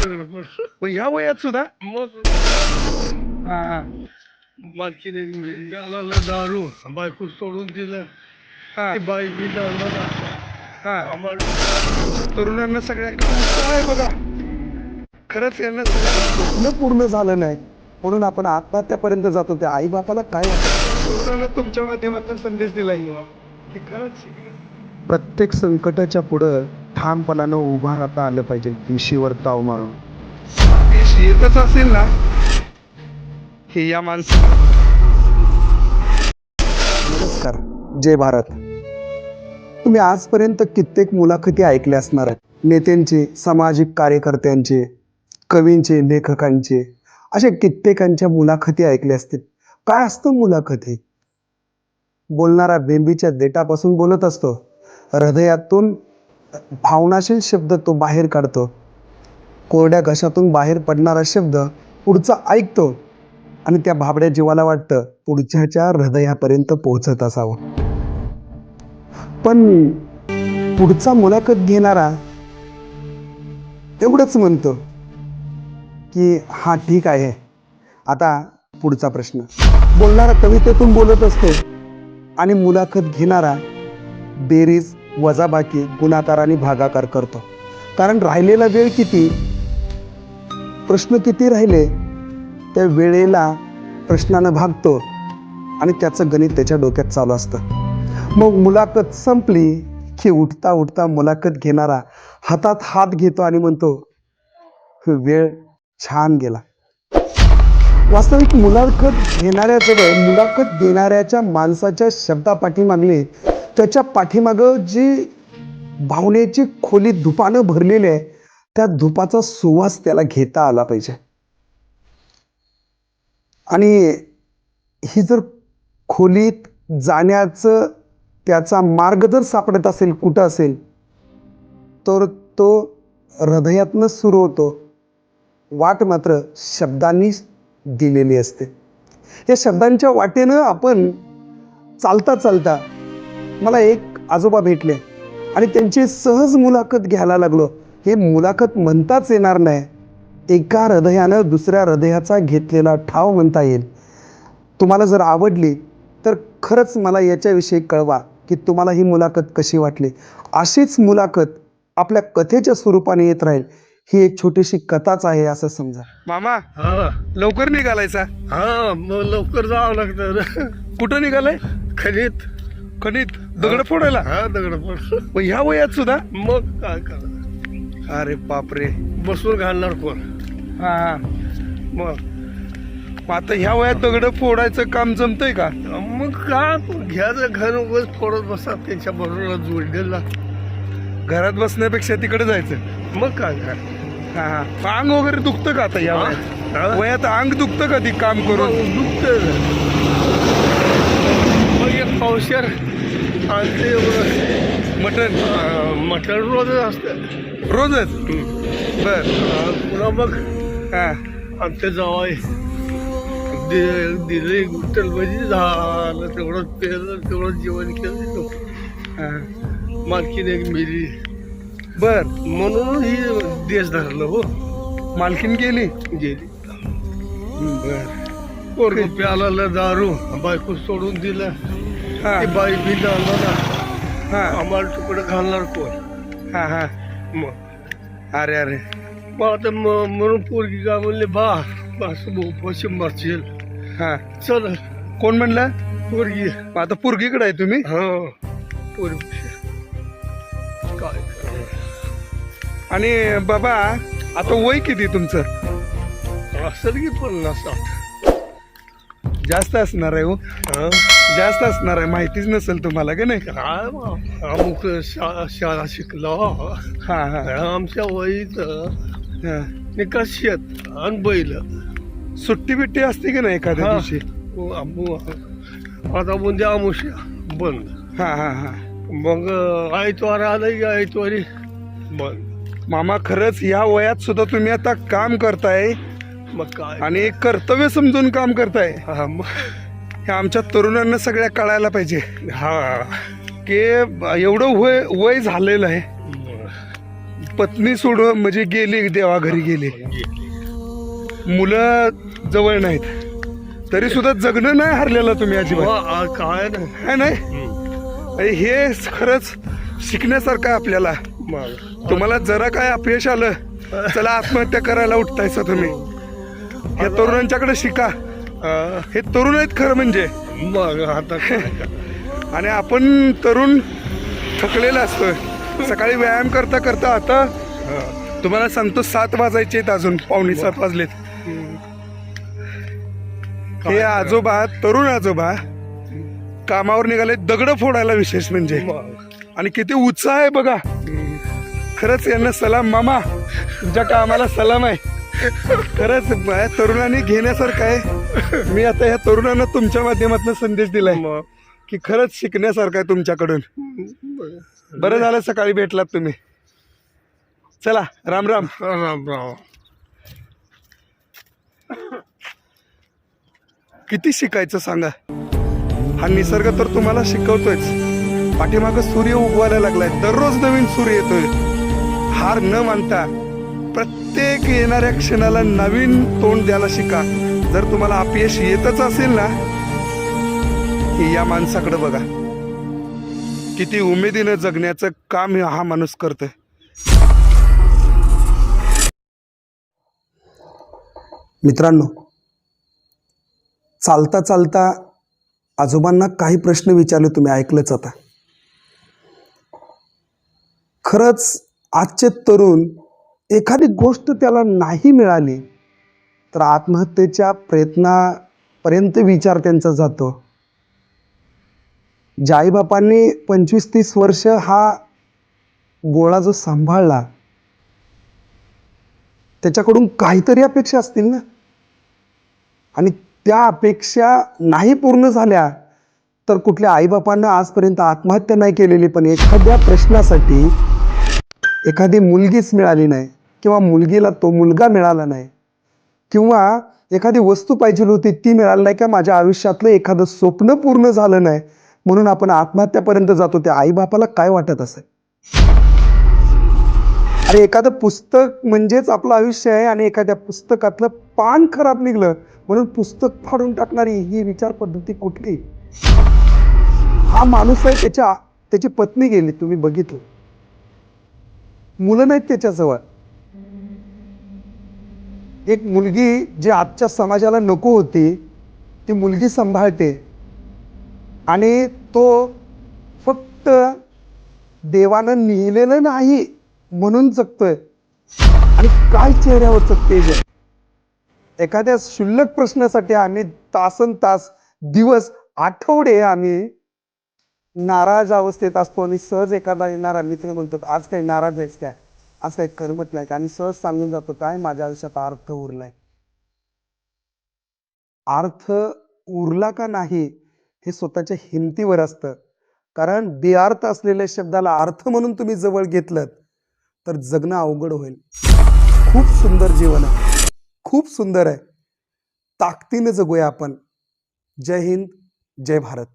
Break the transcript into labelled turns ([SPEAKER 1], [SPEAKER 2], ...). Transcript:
[SPEAKER 1] पण ह्या वयात सुद्धा
[SPEAKER 2] मग
[SPEAKER 1] हा,
[SPEAKER 2] गाला दारू बायको सोडून दिलं
[SPEAKER 1] हा,
[SPEAKER 2] ती बाई बी दारू
[SPEAKER 1] हा. तरुणांना सगळ्या आहे बघा खरंच यांना
[SPEAKER 3] स्वप्न पूर्ण झालं नाही. म्हणून आपण आत्महत्यापर्यंत जातो. त्या आई बापाला काय वाटतं
[SPEAKER 1] तरुणांना तुमच्या माध्यमातून संदेश दिला की खरंच
[SPEAKER 3] प्रत्येक संकटाच्या पुढं ठामपणानं उभा राहता आलं पाहिजे विशीवर ताव मारून.
[SPEAKER 1] यश येतच असेल ना? हे या माणसा
[SPEAKER 3] नमस्कार जय भारत. तुम्ही आजपर्यंत कित्येक मुलाखती ऐकल्या असणार आहेत. नेत्यांचे सामाजिक कार्यकर्त्यांचे कवींचे लेखकांचे अशा कित्येकांच्या मुलाखती ऐकल्या असतील. काय असतं मुलाखती बोलणारा बेंबीच्या देटापासून बोलत असतो. हृदयातून भावनाशील शब्द तो बाहेर काढतो. कोरड्या घशातून बाहेर पडणारा शब्द पुढचा ऐकतो आणि त्या भाबड्या जीवाला वाटतं पुढच्याच्या हृदयापर्यंत पोहोचत असावं. पण पुढचा मुलाखत घेणारा तेवढंच म्हणतो की हा ठीक आहे. आता पुढचा प्रश्न. बोलणारा कवितेतून बोलत असतो आणि मुलाखत घेणारा बेरीज वजाबाकी गुणाकाराने भागाकार करतो. कारण राहिलेला वेळ किती? प्रश्न किती राहिले? त्या वेळेला प्रश्नानं भागतो आणि त्याचं गणित त्याच्या डोक्यात चालू असतं. मग मुलाखत संपली की उठता उठता मुलाखत घेणारा हातात हात घेतो आणि म्हणतो वेळ छान गेला. वास्तविक मुलाखत घेणाऱ्याजवळ मुलाखत देणाऱ्याच्या माणसाच्या शब्दापाठीमागले त्याच्या पाठीमागं जी भावनेची खोली धुपानं भरलेली आहे त्या धुपाचा सुवास त्याला घेता आला पाहिजे. आणि ही जर खोलीत जाण्याचं त्याचा मार्ग जर सापडत असेल कुठं असेल तर तो हृदयातनं सुरू होतो. वाट मात्र शब्दांनी दिलेली असते. या शब्दांच्या वाटेनं आपण चालता चालता मला एक आजोबा भेटले आणि त्यांची सहज मुलाखत घ्यायला लागलो. हे मुलाखत म्हणताच येणार नाही. एका हृदयानं दुसऱ्या हृदयाचा घेतलेला ठाव म्हणता येईल. तुम्हाला जर आवडली तर खरंच मला याच्याविषयी कळवा की तुम्हाला ही मुलाखत कशी वाटली. अशीच मुलाखत आपल्या कथेच्या स्वरूपाने येत राहील. ही एक छोटीशी कथाच आहे असं समजा.
[SPEAKER 1] मामा
[SPEAKER 2] हा.
[SPEAKER 1] लवकर निघालायचा.
[SPEAKER 2] हा मग लवकर जावं लागतं.
[SPEAKER 1] कुठं निघालाय?
[SPEAKER 2] खरीत
[SPEAKER 1] खनित दगड फोडायला.
[SPEAKER 2] हा दगड पड
[SPEAKER 1] पण ह्या वयात सुद्धा?
[SPEAKER 2] मग काय करा
[SPEAKER 1] अरे बापरे.
[SPEAKER 2] बसून घालणार कोण?
[SPEAKER 1] हा हा.
[SPEAKER 2] मग?
[SPEAKER 1] मग आता ह्या वयात दगड फोडायचं काम जमतंय का?
[SPEAKER 2] मग का? घ्यायचं घर उगाच फोडत बसतात त्यांच्या बरोबर जोडलेला
[SPEAKER 1] घरात बसण्यापेक्षा तिकडे जायचं.
[SPEAKER 2] मग काय काय
[SPEAKER 1] हा हा. मग अंग वगैरे दुखतं का आता या
[SPEAKER 2] हा?
[SPEAKER 1] वयात? वयात अंग दुखतं का ती काम करून?
[SPEAKER 2] मग दुखतं मग एक पावशेर आणते एवढं
[SPEAKER 1] मटण
[SPEAKER 2] मटण रोजच असतं.
[SPEAKER 1] रोजच? बर
[SPEAKER 2] पुन्हा मग
[SPEAKER 1] हा
[SPEAKER 2] आमच्या जावाय दिले गुटल म्हणजे झालं तेवढं पेलं तेवढं जेवण केलं तो
[SPEAKER 1] हा.
[SPEAKER 2] मालकीने एक मिली.
[SPEAKER 1] बर
[SPEAKER 2] म्हणून ही देश धरलं हो.
[SPEAKER 1] मालकीन गेली?
[SPEAKER 2] गेली.
[SPEAKER 1] बर.
[SPEAKER 2] पोरग प्याला दारू बायको सोडून दिलं.
[SPEAKER 1] हा.
[SPEAKER 2] ती बाई बी ना.
[SPEAKER 1] हा.
[SPEAKER 2] आम्हाला तुकडं घालणार कोण?
[SPEAKER 1] हा हा.
[SPEAKER 2] मग
[SPEAKER 1] अरे अरे.
[SPEAKER 2] मग आता म- म्हणून पोरगी का म्हणले बा बस उपाशी मरशील.
[SPEAKER 1] हा.
[SPEAKER 2] चल.
[SPEAKER 1] कोण म्हणलं?
[SPEAKER 2] पोरगी.
[SPEAKER 1] मग आता पुरगीकडे आहे तुम्ही?
[SPEAKER 2] हा. पोरगी काय करणार?
[SPEAKER 1] आणि बाबा आता वय किती तुमचं?
[SPEAKER 2] असेल की पन्नास साठ
[SPEAKER 1] जास्त असणार आहे हो.
[SPEAKER 2] हा?
[SPEAKER 1] जास्त असणार आहे माहितीच नसेल तुम्हाला का नाही?
[SPEAKER 2] काय बा, अमुक शा- शाळा शिकलो.
[SPEAKER 1] हा हा.
[SPEAKER 2] आमच्या वयीत
[SPEAKER 1] हा.
[SPEAKER 2] निका शेत आणि बैल.
[SPEAKER 1] सुट्टी बिट्टी असते की नाही एखाद्या
[SPEAKER 2] हा.
[SPEAKER 1] दिवशी?
[SPEAKER 2] हो, आमु- आता उद्या आमुष्या बंद.
[SPEAKER 1] हा हा हा.
[SPEAKER 2] मग आयतवार आलं की आयतवारी बंद.
[SPEAKER 1] मामा खरंच या वयात सुद्धा तुम्ही आता काम करताय
[SPEAKER 2] मग काय?
[SPEAKER 1] आणि एक कर्तव्य समजून काम करताय.
[SPEAKER 2] हा मग
[SPEAKER 1] हे आमच्या तरुणांना सगळ्या कळायला पाहिजे.
[SPEAKER 2] हा.
[SPEAKER 1] की एवढं वय वय झालेलं आहे. पत्नी सोडून म्हणजे गेली देवा घरी गेली. मुलं जवळ नाहीत. तरी सुद्धा जगणं नाही हरलेलं तुम्ही अजिबात.
[SPEAKER 2] आ- काय नाही.
[SPEAKER 1] है हे खरंच शिकण्यासारखं आहे आपल्याला. तुम्हाला जरा काय अपयश आलं चला आत्महत्या करायला उठतायसा तुम्ही. या तरुणांच्याकडे शिका. हे तरुण आहेत खरं म्हणजे
[SPEAKER 2] मग आता काय करणार?
[SPEAKER 1] आणि आपण तरुण थकलेलं असतं सकाळी व्यायाम करता करता आता. तुम्हाला सांगतो सात वाजायचे आहेत अजून पावणे सात वाजलेत. हे आजोबा तरुण आजोबा कामावर निघाले दगड फोडायला विशेष म्हणजे
[SPEAKER 2] मग.
[SPEAKER 1] आणि किती उत्साह आहे बघा. खरंच यांना सलाम मामा तुमच्या कामाला सलाम आहे खरंच या तरुणांनी घेण्यासारखं आहे. मी आता या तरुणांना तुमच्या माध्यमातून संदेश दिलाय
[SPEAKER 2] मग.
[SPEAKER 1] की खरंच शिकण्यासारखं आहे तुमच्याकडून.
[SPEAKER 2] बरं.
[SPEAKER 1] बरं झालं सकाळी भेटलात तुम्ही. चला राम राम.
[SPEAKER 2] राम राम.
[SPEAKER 1] किती शिकायचं सांगा? हा निसर्ग तर तुम्हाला शिकवतोयच. पाठीमागं सूर्य उगवायला लागलाय. दररोज नवीन सूर्य येतोय. हार न मानता की येणाऱ्या क्षणाला नवीन तोंड द्यायला शिका. जर तुम्हाला अपयश येतच असेल ना या माणसाकडे बघा. किती उमेदीनं जगण्याचं काम हा माणूस करतोय.
[SPEAKER 3] मित्रांनो चालता चालता आजोबांना काही प्रश्न विचारले तुम्ही ऐकलंच आता. खरंच आजचे तरुण एखादी गोष्ट त्याला नाही मिळाली तर आत्महत्येच्या प्रयत्नापर्यंत विचार त्यांचा जातो. ज्या आईबापांनी पंचवीस तीस वर्ष हा गोळा जो सांभाळला त्याच्याकडून काहीतरी अपेक्षा असतील ना? आणि त्या अपेक्षा नाही पूर्ण झाल्या तर कुठल्या आईबापांना आजपर्यंत आत्महत्या नाही केलेली पण एखाद्या प्रश्नासाठी एखादी मुलगीच मिळाली नाही. किंवा मुलगीला तो मुलगा मिळाला नाही किंवा एखादी वस्तू पाहिजे होती ती मिळाली नाही का माझ्या आयुष्यातलं एखादं स्वप्न पूर्ण झालं नाही म्हणून आपण आत्महत्यापर्यंत जातो त्या आईबापाला काय वाटत असेल? अरे एखादं पुस्तक म्हणजेच आपलं आयुष्य आहे आणि एखाद्या पुस्तकातलं पान खराब निघलं म्हणून पुस्तक फाडून टाकणारी ही विचार पद्धती कुठली? हा माणूस आहे त्याच्या त्याची पत्नी गेली तुम्ही बघितलं. मुलं नाहीत त्याच्याजवळ. एक मुलगी जी आजच्या समाजाला नको होती ती मुलगी सांभाळते. आणि तो फक्त देवानं लिहिलेलं नाही म्हणून जगतोय. आणि काय चेहऱ्यावरचं तेज आहे एखाद्या क्षुल्लक प्रश्नासाठी आम्ही तासन तास दिवस आठवडे आम्ही नाराज अवस्थेत असतो आणि सहज एखादा येणारा मित्र बोलतो आज काही नाराज आहेस काय असं काही करमत नाही आणि सहज सांगून जातो काय? माझ्या आयुष्यात अर्थ उरलाय. अर्थ उरला का नाही हे स्वतःच्या हिमतीवर असतं. कारण बेअर्थ असलेल्या शब्दाला अर्थ म्हणून तुम्ही जवळ घेतलं तर जगणं अवघड होईल. खूप सुंदर जीवन आहे. खूप सुंदर आहे. ताकदीनं जगूया आपण. जय हिंद जय भारत.